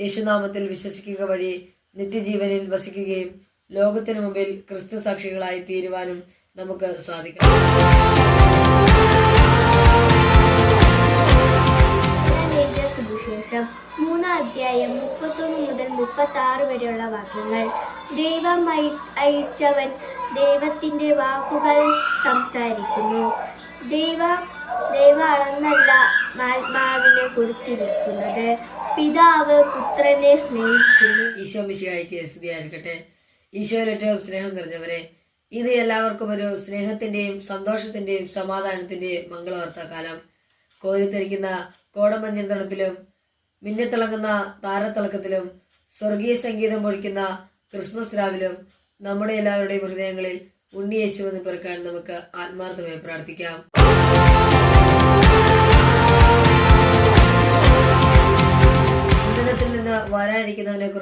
യേശുനാമത്തിൽ വിശ്വസിക്കുക വഴി നിത്യജീവനിൽ വസിക്കുകയും ലോകത്തിനു മുമ്പിൽ ക്രിസ്തു സാക്ഷികളായി തീരുവാനും നമുക്ക് സാധിക്കണം. മൂന്നാധ്യായം മുപ്പത്തൊന്ന് മുതൽ മുപ്പത്തി ആറ് വരെയുള്ള വാക്യങ്ങൾ. ദൈവം അയ- അയച്ചവൻ ദൈവത്തിന്റെ വാക്കുകൾ സംസാരിക്കുന്നു. ദൈവ ദൈവ ആത്മാവിനെ കൊടുത്തിരിക്കുന്നത് പിതാവ് പുത്രനെ സ്നേഹിക്കുന്നു. ഈശോ മിശിഹായിക്ക് സ്തുതിയായിരിക്കട്ടെ. ഈശോയിൽ ഏറ്റവും സ്നേഹം നിറഞ്ഞവരെ ഇത് എല്ലാവർക്കും ഒരു സ്നേഹത്തിന്റെയും സന്തോഷത്തിന്റെയും സമാധാനത്തിന്റെയും മംഗളവാർത്ത കാലം. കോരിത്തെരിക്കുന്ന കോടമഞ്ഞിൻ തണുപ്പിലും മിന്നിത്തിളങ്ങുന്ന താരത്തിളക്കത്തിലും സ്വർഗീയ സംഗീതം പൊഴിക്കുന്ന ക്രിസ്മസ് രാവിലും നമ്മുടെ എല്ലാവരുടെയും ഹൃദയങ്ങളിൽ ഉണ്ണി യേശു എന്ന് പിറക്കാൻ നമുക്ക് ആത്മാർത്ഥമായി പ്രാർത്ഥിക്കാം.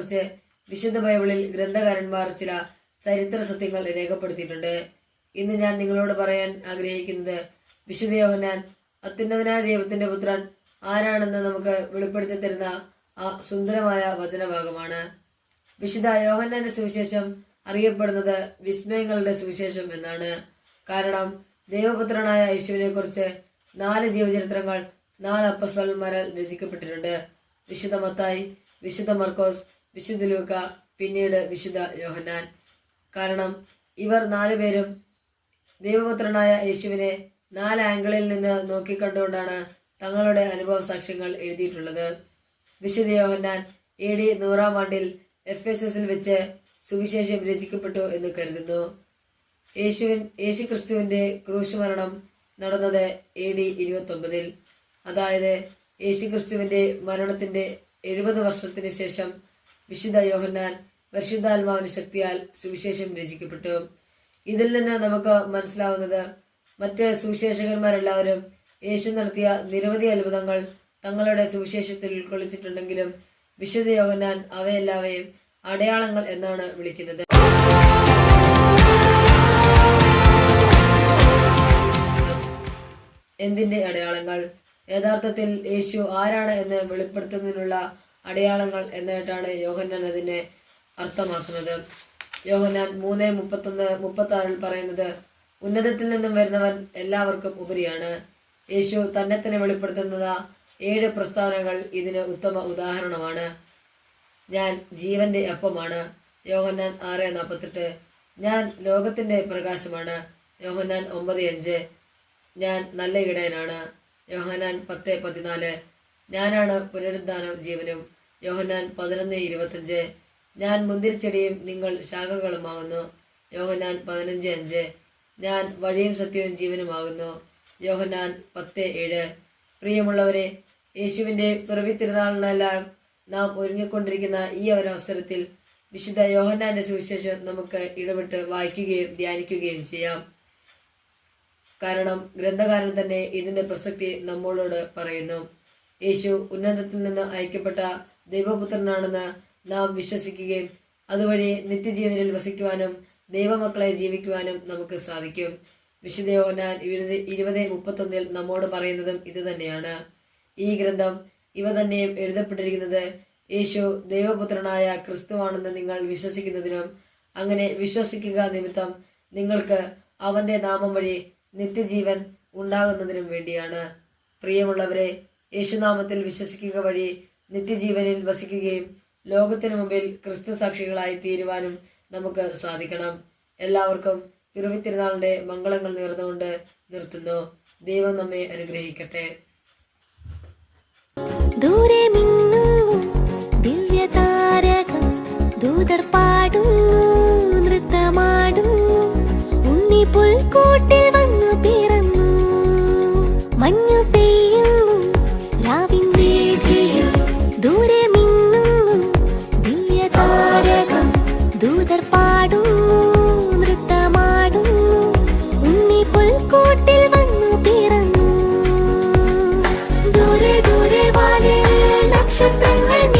കുറിച്ച് വിശുദ്ധ ബൈബിളിൽ ഗ്രന്ഥകാരന്മാർ ചില ചരിത്ര സത്യങ്ങൾ രേഖപ്പെടുത്തിയിട്ടുണ്ട്. ഇന്ന് ഞാൻ നിങ്ങളോട് പറയാൻ ആഗ്രഹിക്കുന്നത് വിശുദ്ധ യോഹന്നാൻ അത്യുന്നതനായ ദൈവത്തിന്റെ പുത്രൻ ആരാണെന്ന് നമുക്ക് വെളിപ്പെടുത്തി തരുന്ന ആ സുന്ദരമായ വചനഭാഗമാണ്. വിശുദ്ധ യോഹന്നാന്റെ സുവിശേഷം അറിയപ്പെടുന്നത് വിസ്മയങ്ങളുടെ സുവിശേഷം എന്നാണ്. കാരണം ദൈവപുത്രനായ യേശുവിനെ കുറിച്ച് നാല് ജീവചരിത്രങ്ങൾ നാല് അപ്പസ്വൽമാരാൽ രചിക്കപ്പെട്ടിട്ടുണ്ട്. വിശുദ്ധ മത്തായി വിശുദ്ധ മർക്കോസ് വിശുദ്ധ ലൂക്ക പിന്നീട് വിശുദ്ധ യോഹന്നാൻ. കാരണം ഇവർ നാലുപേരും ദൈവപുത്രനായ യേശുവിനെ നാല് ആംഗിളിൽ നിന്ന് നോക്കിക്കണ്ടുകൊണ്ടാണ് തങ്ങളുടെ അനുഭവ സാക്ഷ്യങ്ങൾ എഴുതിയിട്ടുള്ളത്. വിശുദ്ധ യോഹന്നാൻ എ ഡി നൂറാം ആണ്ടിൽ എഫ് എസ് എസിൽ വെച്ച് സുവിശേഷം രചിക്കപ്പെട്ടു എന്ന് കരുതുന്നു. യേശുവിൻ യേശു ക്രിസ്തുവിന്റെ ക്രൂശ് മരണം നടന്നത് എ ഡി ഇരുപത്തി ഒമ്പതിൽ അതായത് യേശു ക്രിസ്തുവിന്റെ മരണത്തിന്റെ എഴുപത് വർഷത്തിന് ശേഷം വിശുദ്ധ യോഹന്നാൻ പരിശുദ്ധാത്മാവിന്റെ ശക്തിയാൽ സുവിശേഷം രചിക്കപ്പെട്ടു. ഇതിൽ നിന്ന് നമുക്ക് മനസ്സിലാവുന്നത് മറ്റ് സുവിശേഷകന്മാരെല്ലാവരും യേശു നടത്തിയ നിരവധി അത്ഭുതങ്ങൾ തങ്ങളുടെ സുവിശേഷത്തിൽ ഉൾക്കൊള്ളിച്ചിട്ടുണ്ടെങ്കിലും വിശുദ്ധ യോഹന്നാൻ അവയെല്ലാവയും അടയാളങ്ങൾ എന്നാണ് വിളിക്കുന്നത്. എന്തിന്റെ അടയാളങ്ങൾ? യഥാർത്ഥത്തിൽ യേശു ആരാണ് എന്ന് വെളിപ്പെടുത്തുന്നതിനുള്ള അടയാളങ്ങൾ എന്നായിട്ടാണ് യോഹന്നാൻ അതിനെ അർത്ഥമാക്കുന്നത്. യോഹന്നാൻ മൂന്ന് മുപ്പത്തൊന്ന് മുപ്പത്തി ആറിൽ പറയുന്നത് ഉന്നതത്തിൽ നിന്നും വരുന്നവൻ എല്ലാവർക്കും ഉപരിയാണ്. യേശു തന്നെ തന്നെ വെളിപ്പെടുത്തുന്നത് ഏഴ് പ്രസ്താവനകൾ ഇതിന് ഉത്തമ ഉദാഹരണമാണ്. ഞാൻ ജീവന്റെ അപ്പമാണ്. യോഹന്നാൻ ആറ് നാൽപ്പത്തെട്ട് ഞാൻ ലോകത്തിന്റെ പ്രകാശമാണ്. യോഹന്നാൻ ഒമ്പത് അഞ്ച് ഞാൻ നല്ല ഇടയനാണ്. യോഹന്നാൻ പത്ത് പതിനാല് ഞാനാണ് പുനരുദ്ധാനം ജീവനും. യോഹന്നാൻ പതിനൊന്ന് ഇരുപത്തഞ്ച് ഞാൻ മുന്തിരിച്ചെടിയും നിങ്ങൾ ശാഖകളുമാകുന്നു. യോഹന്നാൻ പതിനഞ്ച് അഞ്ച്. ഞാൻ വഴിയും സത്യവും ജീവനുമാകുന്നു. യോഹന്നാൻ പത്ത് ഏഴ്. പ്രിയമുള്ളവരെ യേശുവിന്റെ പിറവി തിരുനാളിനെല്ലാം നാം ഒരുങ്ങിക്കൊണ്ടിരിക്കുന്ന ഈ ഒരവസരത്തിൽ വിശുദ്ധ യോഹന്നാന്റെ സുവിശേഷം നമുക്ക് ഇടപെട്ട് വായിക്കുകയും ധ്യാനിക്കുകയും ചെയ്യാം. കാരണം ഗ്രന്ഥകാരൻ തന്നെ ഇതിന്റെ പ്രസക്തി നമ്മളോട് പറയുന്നു. യേശു ഉന്നതത്തിൽ നിന്ന് അയക്കപ്പെട്ട ദൈവപുത്രനാണെന്ന് നാം വിശ്വസിക്കുകയും അതുവഴി നിത്യജീവനിൽ വസിക്കുവാനും ദൈവമക്കളെ ജീവിക്കുവാനും നമുക്ക് സാധിക്കും. വിശുദ്ധ ഇരുപത് ഇരുപത് മുപ്പത്തൊന്നിൽ നമ്മോട് പറയുന്നതും ഇത് തന്നെയാണ്. ഈ ഗ്രന്ഥം ഇവ തന്നെയും എഴുതപ്പെട്ടിരിക്കുന്നത് യേശു ദൈവപുത്രനായ ക്രിസ്തുവാണെന്ന് നിങ്ങൾ വിശ്വസിക്കുന്നതിനും അങ്ങനെ വിശ്വസിക്കുക നിമിത്തം നിങ്ങൾക്ക് അവന്റെ നാമം വഴി നിത്യജീവൻ ഉണ്ടാകുന്നതിനും വേണ്ടിയാണ്. പ്രിയമുള്ളവരെ യേശുനാമത്തിൽ വിശ്വസിക്കുക വഴി നിത്യജീവനിൽ വസിക്കുകയും ലോകത്തിനു മുമ്പിൽ ക്രിസ്തു സാക്ഷികളായി തീരുവാനും നമുക്ക് സാധിക്കണം. എല്ലാവർക്കും പിറവിത്തിരുനാളിന്റെ മംഗളങ്ങൾ നേർന്നുകൊണ്ട് നിർത്തുന്നു. ദൈവം നമ്മെ അനുഗ്രഹിക്കട്ടെ. ദൂരെ should they let me?